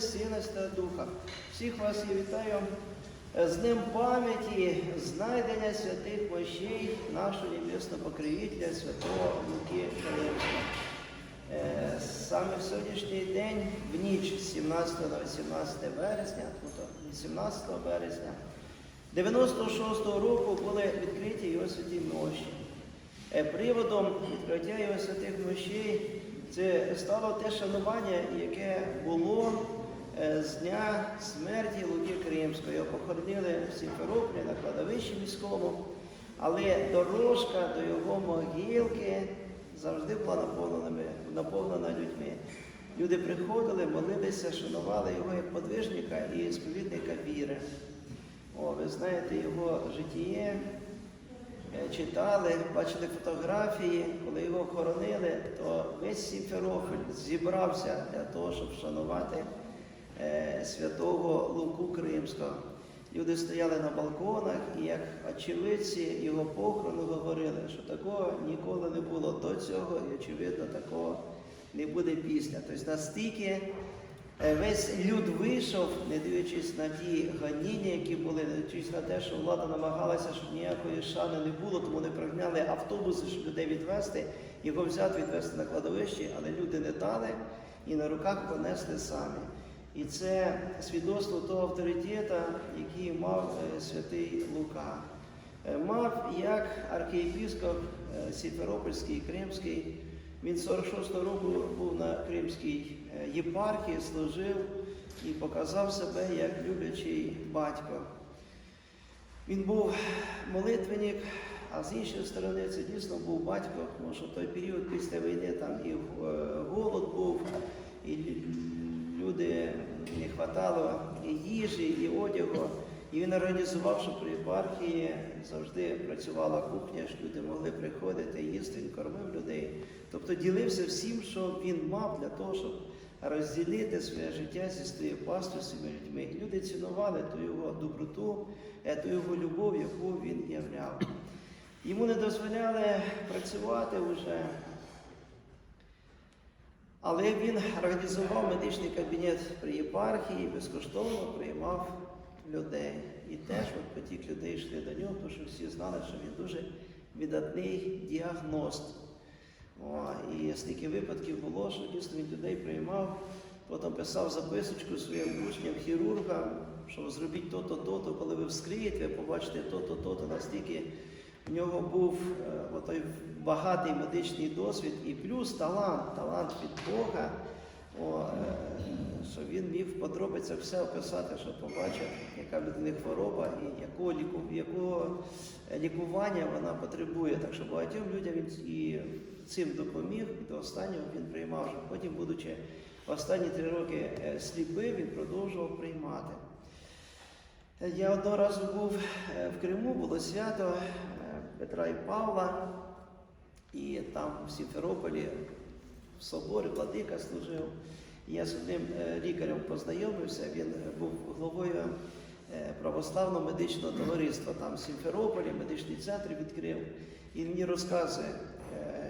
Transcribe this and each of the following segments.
Сина Святого Духа. Всіх вас я вітаю е, з Днем пам'яті знайдення святих мощей нашого небесного покровителя Святого Луки Калинського. Е, Саме в сьогоднішній день, в ніч 17 на 18 березня, ну то 18 березня, 96-го року були відкриті його святі мощі. Е, Приводом відкриття його святих мощей це стало те шанування, яке було з дня смерті Луки Кримського. Його похоронили в Сімферополі на кладовищі міському, але дорожка до його могилки завжди була наповнена, наповнена людьми. Люди приходили, молилися, шанували його як подвижника і сповідника віри. О, ви знаєте його житіє, е, читали, бачили фотографії, коли його хоронили, то весь Сімферополь зібрався для того, щоб вшанувати е, святого Луку Кримського. Люди стояли на балконах і як очевидці його похорону говорили, що такого ніколи не було до цього, і очевидно такого не буде після. Тобто настільки Е, Весь люд вийшов, не дивлячись на ті ганіння, які були, не дивлячись на те, що влада намагалася, щоб ніякої шани не було, тому не пригняли автобуси, щоб людей відвезти, його взяти, відвезти на кладовище, але люди не дали і на руках понесли самі. І це свідоцтво того авторитета, який мав е, святий Лука. Е, Мав як архієпископ е, Сімферопольський, Кримський. Він 46-го року був на Кримській єпархії, служив і показав себе як люблячий батько. Він був молитвенник, а з іншої сторони це дійсно був батько, тому що в той період після війни там і голод був, і люди не вистачало і їжі, і одягу. І він організував, щоб при єпархії завжди працювала кухня, що люди могли приходити, їсти, він кормив людей. Тобто ділився всім, що він мав для того, щоб розділити своє життя зі своєю пастою, своїми людьми. І люди цінували ту його доброту, е, ту його любов, яку він являв. Йому не дозволяли працювати вже. Але він організував медичний кабінет при єпархії, безкоштовно приймав людей. І теж от потік людей йшли до нього, тому що всі знали, що він дуже віддатний діагност. О, і стільки випадків було, що дійсно він людей приймав, потім писав записочку своїм учням, хірургам, що зробіть то-то, то-то, коли ви вскриєте, побачите то-то, то-то, настільки в нього був е, отой багатий медичний досвід і плюс талант, талант від Бога, о, е, що він міг в все описати, щоб побачив, яка в людини хвороба і якого, ліку, якого лікування вона потребує. Так що багатьом людям він і цим допоміг, і до останнього він приймав. вже. Потім, будучи останні три роки е, сліпий, він продовжував приймати. Е, Я одного разу був е, в Криму, було свято е, Петра і Павла, і там в Сімферополі в соборі владика служив. Я з одним е, лікарем познайомився, він е, був головою е, православного медичного товариства там в Сімферополі, медичний центр відкрив. І мені розказує,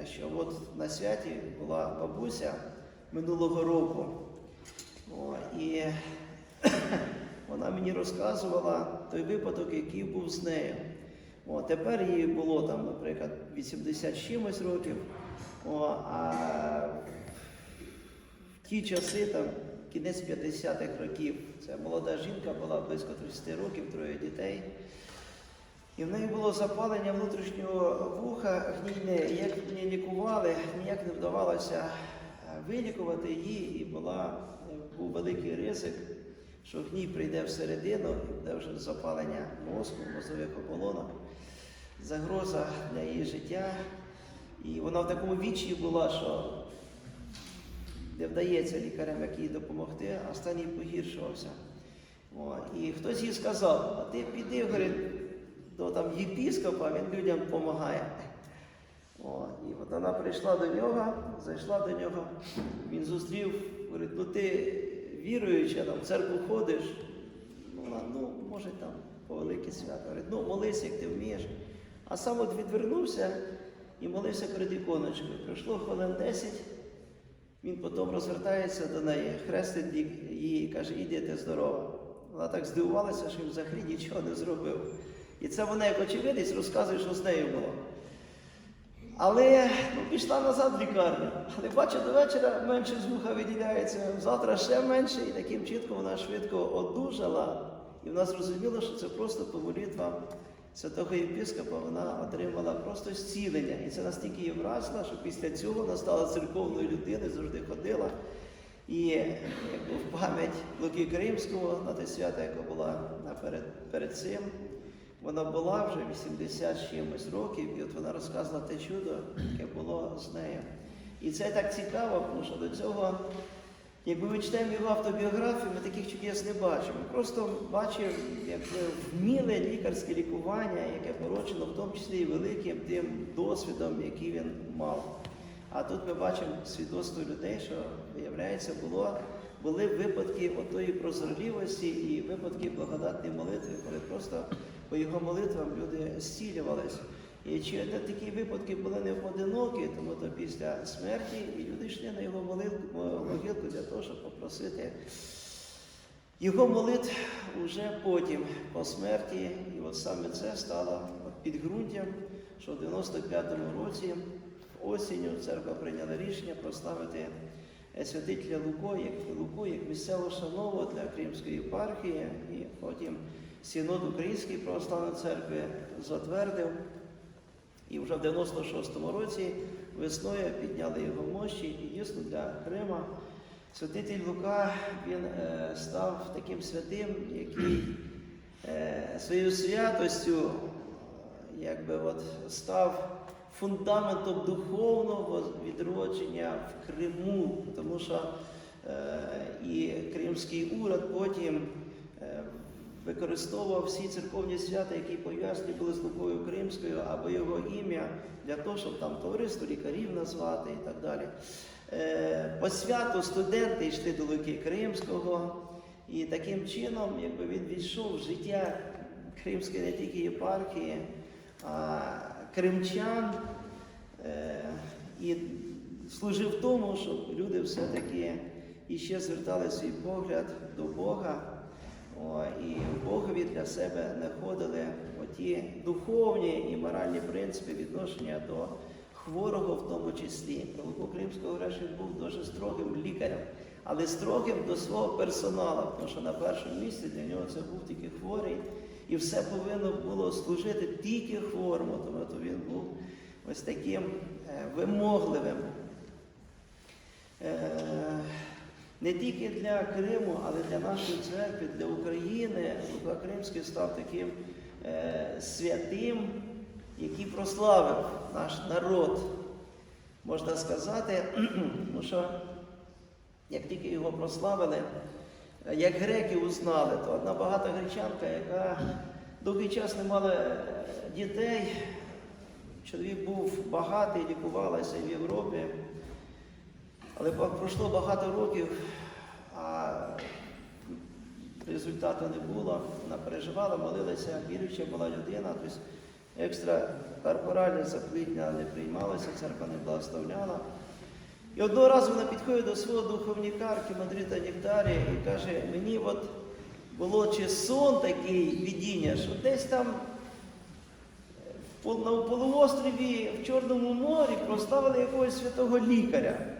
що от на святі була бабуся минулого року. О, і вона мені розказувала той випадок, який був з нею. О, тепер їй було там, наприклад, 80 чимось років. О, а в ті часи, там, кінець 50-х років, це молода жінка була близько 30 років, троє дітей. І в неї було запалення внутрішнього вуха гнійне, як не лікували, ніяк не вдавалося е, вилікувати її, і була, е, був великий ризик, що гній прийде всередину, і вже запалення мозку, мозових оболонок, загроза для її життя. І вона в такому вічі була, що не вдається лікарям, як їй допомогти, а стан їй погіршувався. О, і хтось їй сказав, а ти піди, говорить, до там єпіскопа, він людям допомагає. О, і от вона прийшла до нього, зайшла до нього, він зустрів, говорить, ну ти віруюча, там, в церкву ходиш, ну, ну, може там по велике свято. Говорить, ну молись, як ти вмієш. А сам от відвернувся і молився перед іконочкою. Пройшло хвилин 10, Він потім розвертається до неї, хрестить її і каже, іди ти здорова. Вона так здивувалася, що він взагалі нічого не зробив. І це вона, як очевидець, розказує, що з нею було. Але ну, пішла назад в лікарню. Але бачу, до вечора менше з вуха виділяється, завтра ще менше, і таким чітком вона швидко одужала. І вона зрозуміла, що це просто по молитвам святого єпископа вона отримала просто зцілення. І це настільки її вразило, що після цього вона стала церковною людиною, завжди ходила. І якби, в пам'ять Луки Кримського на те свято, яка була наперед перед цим, вона була вже 80 чимось років, і от вона розказувала те чудо, яке було з нею. І це так цікаво, тому що до цього, якби ми читаємо його автобіографію, ми таких чудес не бачимо. Просто бачимо якби, вміле лікарське лікування, яке порочено в тому числі і великим тим досвідом, який він мав. А тут ми бачимо свідоцтво людей, що, виявляється, було, були випадки отої прозорливості і випадки благодатної молитви, коли просто по його молитвам люди зцілювались. І чи такі випадки були не поодинокі, тому то після смерті люди йшли на його могилку для того, щоб попросити його молитв уже потім, по смерті. І от саме це стало підґрунтям, що в 95-му році осінню церква прийняла рішення прославити е, святителя Луко як, Луку як місцевого шанову для Кримської єпархії. І потім Синод Української православної церкви затвердив. І вже в 96-му році весною підняли його мощі і дійсно для Крима. Святитель Лука він е, став таким святим, який е, своєю святостю якби от став фундаментом духовного відродження в Криму, тому що е, і Кримський уряд потім використовував всі церковні свята, які пов'язані були з Лукою Кримською, або його ім'я для того, щоб там товариство лікарів назвати і так далі. Е, По святу студенти йшли до Луки Кримського, і таким чином якби він війшов в життя Кримської не тільки єпархії, а кримчан е, і служив тому, щоб люди все-таки іще звертали свій погляд до Бога. О, і в Богові для себе знаходили оті духовні і моральні принципи відношення до хворого в тому числі. Про Кримського говорять, був дуже строгим лікарем, але строгим до свого персоналу, тому що на першому місці для нього це був тільки хворий, і все повинно було служити тільки хворому, тому то він був ось таким е, вимогливим. Не тільки для Криму, але для нашої церкви, для України. Лука Кримський став таким е, святим, який прославив наш народ, можна сказати, тому що як тільки його прославили, як греки узнали, то одна багата гречанка, яка довгий час не мала е, дітей, чоловік був багатий, лікувалася в Європі. Але пройшло багато років, а результату не було. Вона переживала, молилася, віруюча була людина, тобто екстракорпоральне заплідня не приймалося, церква не благословляла. І одного разу вона підходить до свого духовника, архімандрита Нектарія, і каже, мені от було чи сон такий видіння, що десь там в на полуострові в Чорному морі проставили якогось святого лікаря.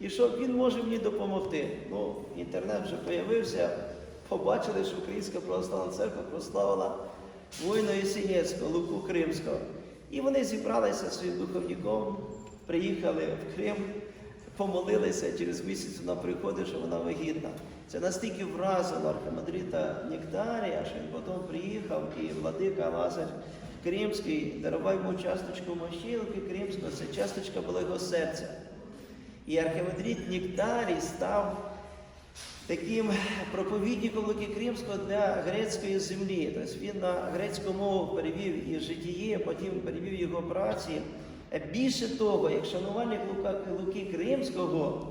І що він може мені допомогти. Ну, інтернет вже з'явився, побачили, що Українська православна церква прославила воїна Єсенєцького, Луку Кримського. І вони зібралися своїм духовником, приїхали в Крим, помолилися, через місяць вона приходить, що вона вагітна. Це настільки вразило архимандрита Нектарія, що він потім приїхав, і владика Лазар Кримський дарував йому часточку мощілки Кримського, це часточка була його серця. І архимандрит Нектарій став таким проповідником Луки Кримського для грецької землі. Тобто він на грецьку мову перевів і житіє, потім перевів його праці. Більше того, як шанувальник Луки Кримського,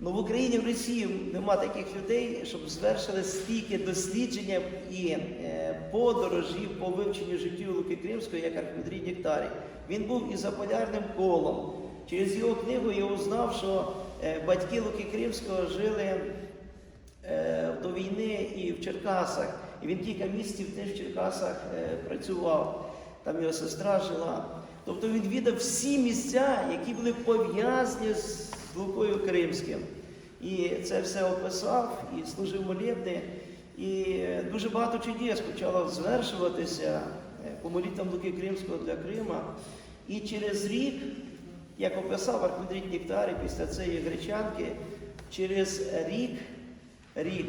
ну в Україні, в Росії нема таких людей, щоб звершили стільки дослідження і е, подорожі по вивченню життю Луки Кримського, як архімандрит Нектарій. Він був і за полярним колом, Через його книгу я узнав, що е, батьки Луки Кримського жили е, до війни і в Черкасах. І він кілька місяців теж в Черкасах е, працював. Там його сестра жила. Тобто він віддав всі місця, які були пов'язані з Лукою Кримським. І це все описав і служив молебни. І дуже багато чудес почало звершуватися по молитвам Луки Кримського для Крима. І через рік, як описав архімандрит Нектарій після цієї гречанки, через рік, рік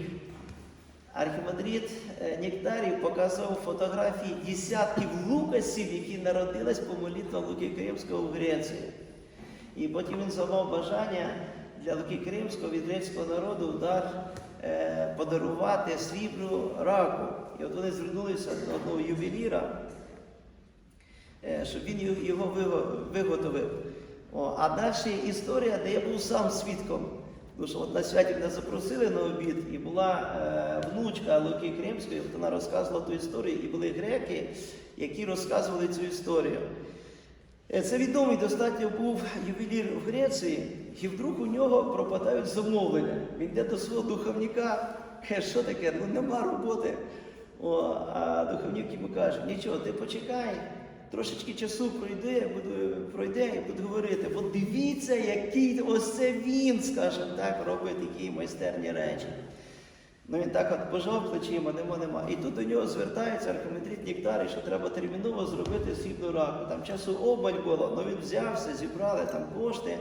архімандрит е, Нектарій показав фотографії десятків лукасів, які народились по молитвам Луки Кримського в Греції. І потім він замав бажання для Луки Кримського від грецького народу дар е, подарувати срібну раку. І от вони звернулися до одного ювеліра, е, щоб він його виготовив. О, а далі історія, де я був сам свідком. Тому що от на святі мене запросили на обід, і була е, внучка Луки Кримської, вона розказувала ту історію, і були греки, які розказували цю історію. Е, Це відомий достатньо був ювелір в Греції, і вдруг у нього пропадають замовлення. Він йде до свого духовника, каже, що таке? Ну нема роботи. О, а духовник йому каже, нічого, ти почекай, трошечки часу пройде, буду, пройде і буду говорити. От дивіться, який ось це він, скажімо так, робить такі майстерні речі. Ну він так от пожав плечима, нема, нема. І тут до нього звертається архімандрит Нектарій, що треба терміново зробити срібну раку. Там часу обмаль було, але він взявся, зібрали там кошти.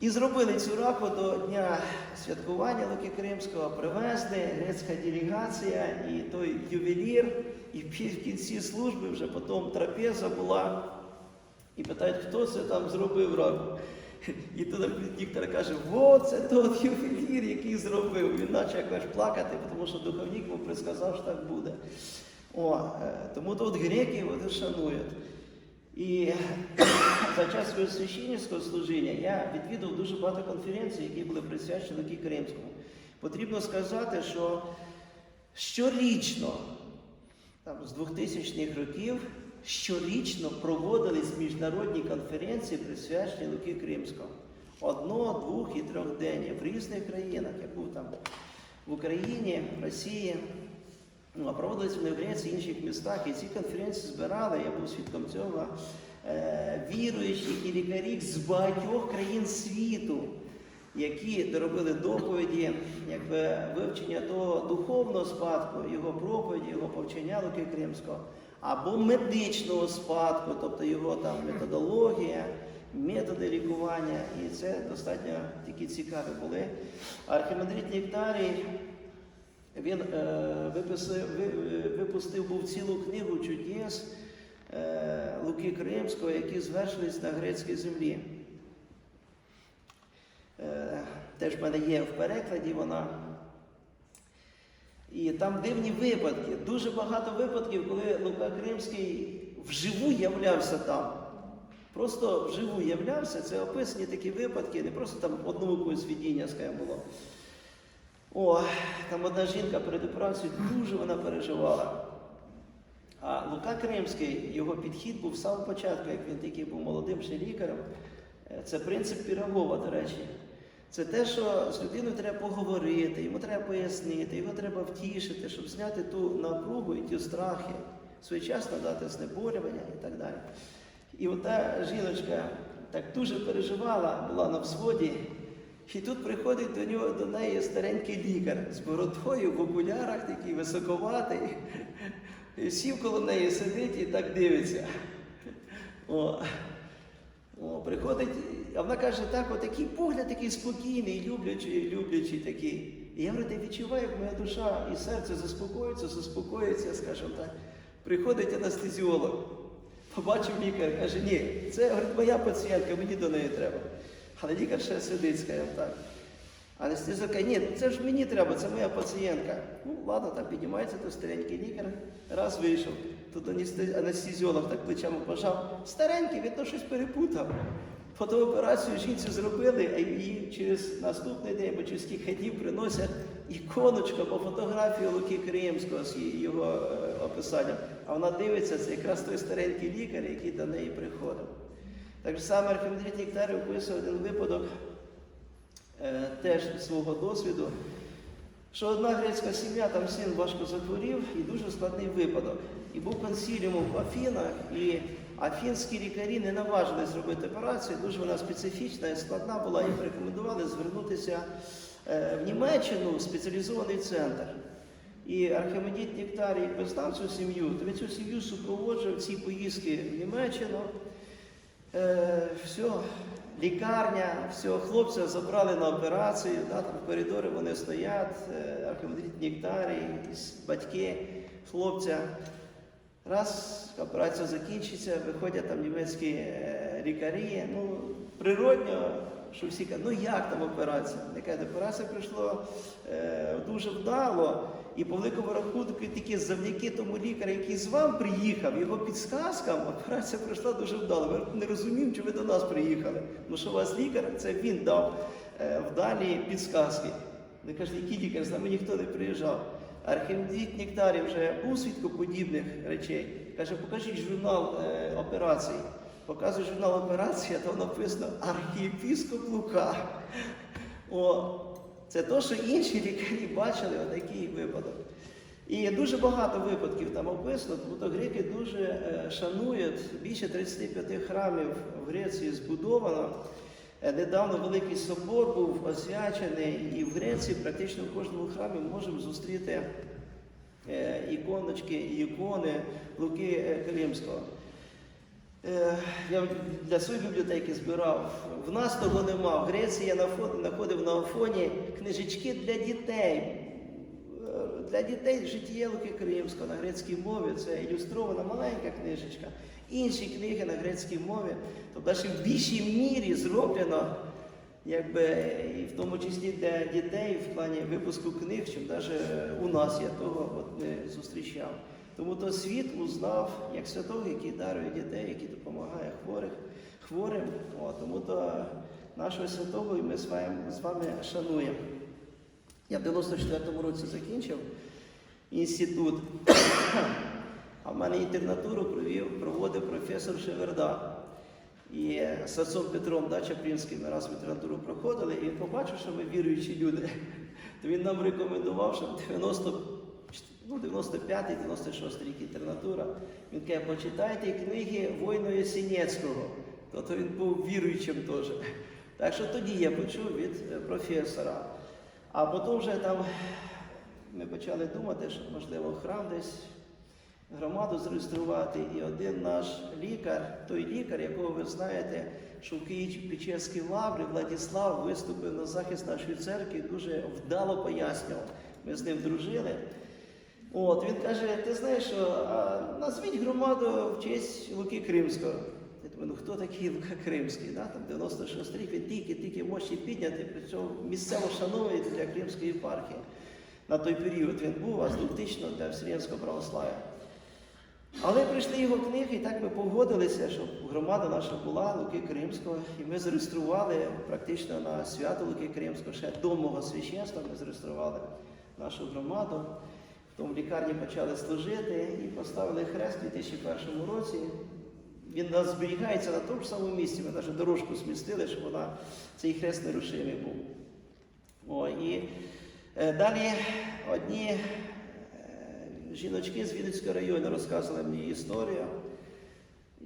І зробили цю раку до дня святкування Луки Кримського, привезли грецька делегація і той ювелір, і в кінці служби вже потім трапеза була. І питають, хто це там зробив раку. І тут Віктор каже, о, це тот ювелір, який зробив. Він почав якось плакати, тому що духовник йому предсказав, що так буде. О, е, тому тут греки вони шанують. І за час свого священницького служіння я відвідав дуже багато конференцій, які були присвячені Кримському. Потрібно сказати, що щорічно, там, з 2000-х років, щорічно проводились міжнародні конференції, присвячені Луки Кримського. Одно, двох і трьохденні в різних країнах. Я був там в Україні, в Росії. Ну, а проводились вони в Греції, інших містах, і ці конференції збирали, я був свідком цього, е, віруючих і лікарів з багатьох країн світу, які доробили доповіді, якби вивчення того духовного спадку, його проповіді, його повчення Луки Кримського, або медичного спадку, тобто його там методологія, методи лікування. І це достатньо такі цікаві були. Архімандрит Нектарій він е, виписав, ви, е, випустив був цілу книгу чудес е, Луки Кримського, які звершились на грецькій землі. Е, теж в мене є в перекладі вона. І там дивні випадки. Дуже багато випадків, коли Лука Кримський вживу являвся там. Просто вживу являвся, це описані такі випадки, не просто там одному якогось видіння, скажімо, було. О, там одна жінка перед операцією дуже вона переживала. А Лука Кримський, його підхід був з самого початку, як він тільки був молодим ще лікарем. Е, Це принцип Пірогова, до речі. Це те, що з людиною треба поговорити, йому треба пояснити, його треба втішити, щоб зняти ту напругу і ті страхи, своєчасно дати знеболювання і так далі. І ота жіночка так дуже переживала, була на взводі, і тут приходить до нього до неї старенький лікар з бородою в окулярах, такий високоватий. І сів коло неї сидить і так дивиться. О, о, приходить, а вона каже, так, от такий погляд такий спокійний, люблячий, люблячий такий. І я говорю, ти відчуваю, як моя душа і серце заспокоїться, заспокоїться, скажімо так. Приходить анестезіолог, побачив лікар, каже, ні, це говорить, моя пацієнтка, мені до неї треба. Але лікар ще сидить, скажімо так. Анестезіолог каже, ні, це ж мені треба, це моя пацієнтка. Ну, ладно, там піднімається той старенький лікар, раз вийшов. Тут анестезіолог так плечами пожав. Старенький, він то щось перепутав. Фото операцію жінці зробили, а їй через наступний день або через кілька днів приносять іконочку або фотографію Луки Кримського з його е, описанням. А вона дивиться, це якраз той старенький лікар, який до неї приходив. Так же саме архімандрит Нектарій описує один випадок е, теж свого досвіду, що одна грецька сім'я, там син важко захворів і дуже складний випадок. І був консиліум в Афінах, і афінські лікарі не наважились зробити операцію, дуже вона специфічна і складна була, їм рекомендували звернутися е, в Німеччину в спеціалізований центр. І Архимедіт Нектарій знав цю сім'ю, то він цю сім'ю супроводжував ці поїздки в Німеччину. Е, все, лікарня, все, хлопця забрали на операцію, да, там в коридорі вони стоять, е, Архимандрит Нектарій, батьки хлопця. Раз операція закінчиться, виходять там німецькі е, лікарі. Ну, природньо, що всі кажуть, ну як там операція? Не кажуть, операція пройшла е, дуже вдало. І по великому рахунку тільки завдяки тому лікарю, який з вами приїхав, його підсказкам, операція пройшла дуже вдало. Ми не розуміємо, чи ви до нас приїхали. Тому що у вас лікар, це він дав е, вдалі підсказки. Вони кажуть, який лікар, з нами ніхто не приїжджав. Архімандрит Нектарій вже був свідком подібних речей. Каже, покажіть журнал е, операцій. Показує журнал операції, а там написано архієпіскоп Лука. О, це то, що інші лікарі бачили отакий випадок. І дуже багато випадків там описано, тому то греки дуже е, шанують. Більше 35 храмів в Греції збудовано. Е, Недавно Великий собор був освячений, і в Греції практично в кожному храмі можемо зустріти е, іконочки і ікони Луки е, Кримського. Я для своєї бібліотеки збирав. В нас того нема. В Греції я знаходив на Афоні книжечки для дітей. Для дітей життя Луки Кримського на грецькій мові. Це ілюстрована маленька книжечка. Інші книги на грецькій мові. Тобто ще в більшій мірі зроблено, якби, і в тому числі для дітей в плані випуску книг, чим навіть у нас я того от не зустрічав. Тому то світ узнав як святого, який дарує дітей, який допомагає хворих, хворим. О, тому то нашого святого і ми з вами, з вами шануємо. Я в 94-му році закінчив інститут, а в мене інтернатуру провів, проводив професор Шеверда. І з отцом Петром да, Чаплінським ми раз інтернатуру проходили, і він побачив, що ми віруючі люди. То він нам рекомендував, що 90 ну, 95-96 рік інтернатура. Він каже, почитайте книги Войно Ясінецького. Тобто він був віруючим теж. Так що тоді я почув від е, професора. А потім вже там ми почали думати, що можливо храм десь громаду зареєструвати. І один наш лікар, той лікар, якого ви знаєте, що в Київ-Печерській лаврі Владислав виступив на захист нашої церкви, дуже вдало пояснював. Ми з ним дружили. От, він каже, ти знаєш, що а, назвіть громаду в честь Луки Кримського. Я думаю, ну хто такий Лука Кримський? Да? Там 96 рік, він тільки-тільки мощі підняти, при цьому місцево шановує для Кримської єпархії. На той період він був, а з 2000 для Вселенського православ'я. Але прийшли його книги, і так ми погодилися, щоб громада наша була Луки Кримського, і ми зареєстрували практично на свято Луки Кримського, ще до мого священства ми зареєстрували нашу громаду. Потім в лікарні почали служити і поставили хрест у 2001 році. Він нас зберігається на тому ж самому місці. Ми навіть дорожку змістили, щоб вона, цей хрест нерушимий був. О, і е, далі одні жіночки з Вінницького району розказували мені історію.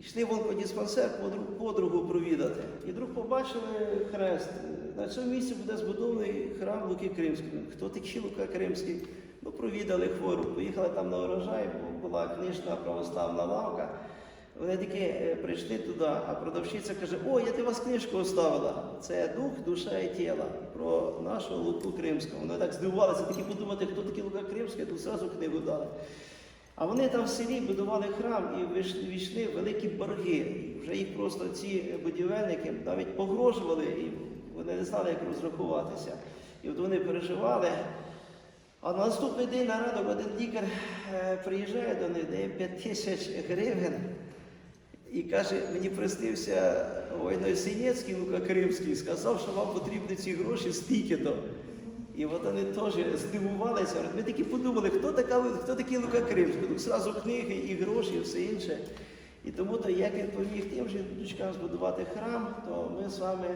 Йшли в онкодиспансер диспансер подругу, провідати. І вдруг побачили хрест. На цьому місці буде збудований храм Луки Кримського. Хто такий Лука Кримський? Ну, провідали хвору, поїхали там на урожай, була книжна православна лавка. Вони таки е, прийшли туди, а продавщиця каже: О, я для вас книжку оставила. Це дух, душа і тіло про нашого Луку Кримського. Вони так здивувалися, такі подумати, хто такий Лука Кримський, тут зразу книгу дали. А вони там в селі будували храм і війшли великі борги. Вже їх просто ці будівельники навіть погрожували, і вони не знали, як розрахуватися. І от вони переживали. А на наступний день на ранок один лікар е, приїжджає до них, дає 5 тисяч гривень і каже, мені приснився Войно Синецький, Лука Кримський, сказав, що вам потрібні ці гроші стільки-то. І от вони теж здивувалися. Ми таки подумали, хто, така, хто такий Лука Кримський. Ну, зразу книги і гроші, і все інше. І тому, то як він поміг тим же дочкам збудувати храм, то ми з вами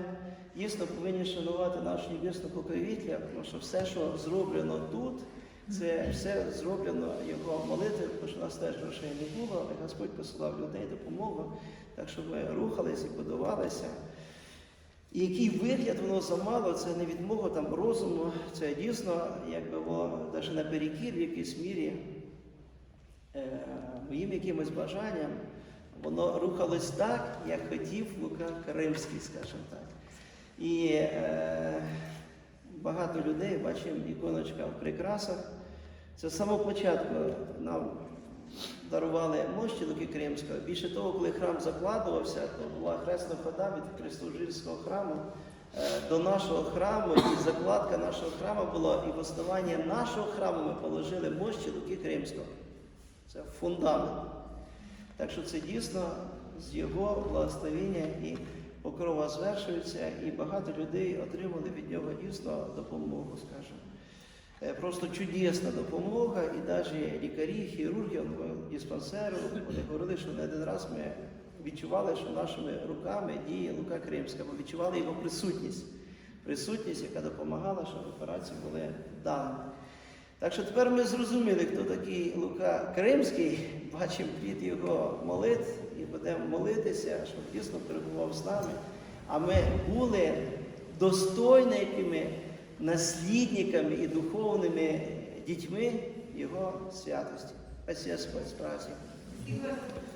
дійсно повинні шанувати нашого небесного покровителя, тому що все, що зроблено тут, це все зроблено його молитвою, тому що у нас теж грошей не було, але Господь посилав людей допомогу, так що ми рухалися і будувалися. І який вигляд воно замало, це не відмога там розуму, це дійсно, якби було навіть наперекір в якійсь мірі е, моїм якимось бажанням, воно рухалось так, як хотів Лука Кримський, скажімо так. І е, багато людей, бачимо, іконочка в прикрасах. Це з самого початку нам дарували мощі Кримського. Більше того, коли храм закладувався, то була хресна хода від Христожильського храму е, до нашого храму, і закладка нашого храму була, і в основання нашого храму ми положили мощі Луки Кримського. Це фундамент. Так що це дійсно з його благословення і покрова звершується, і багато людей отримали від нього дійсно допомогу, скажімо. Е, Просто чудесна допомога, і навіть лікарі, хірурги, он, диспансеру, вони говорили, що не один раз ми відчували, що нашими руками діє Лука Кримська, бо відчували його присутність. Присутність, яка допомагала, щоб операції були дані. Так що тепер ми зрозуміли, хто такий Лука Кримський, бачимо плід його молитв і будемо молитися, щоб дійсно перебував з нами. А ми були достойними наслідниками і духовними дітьми Його святості. Спасибо, Господь, праздником.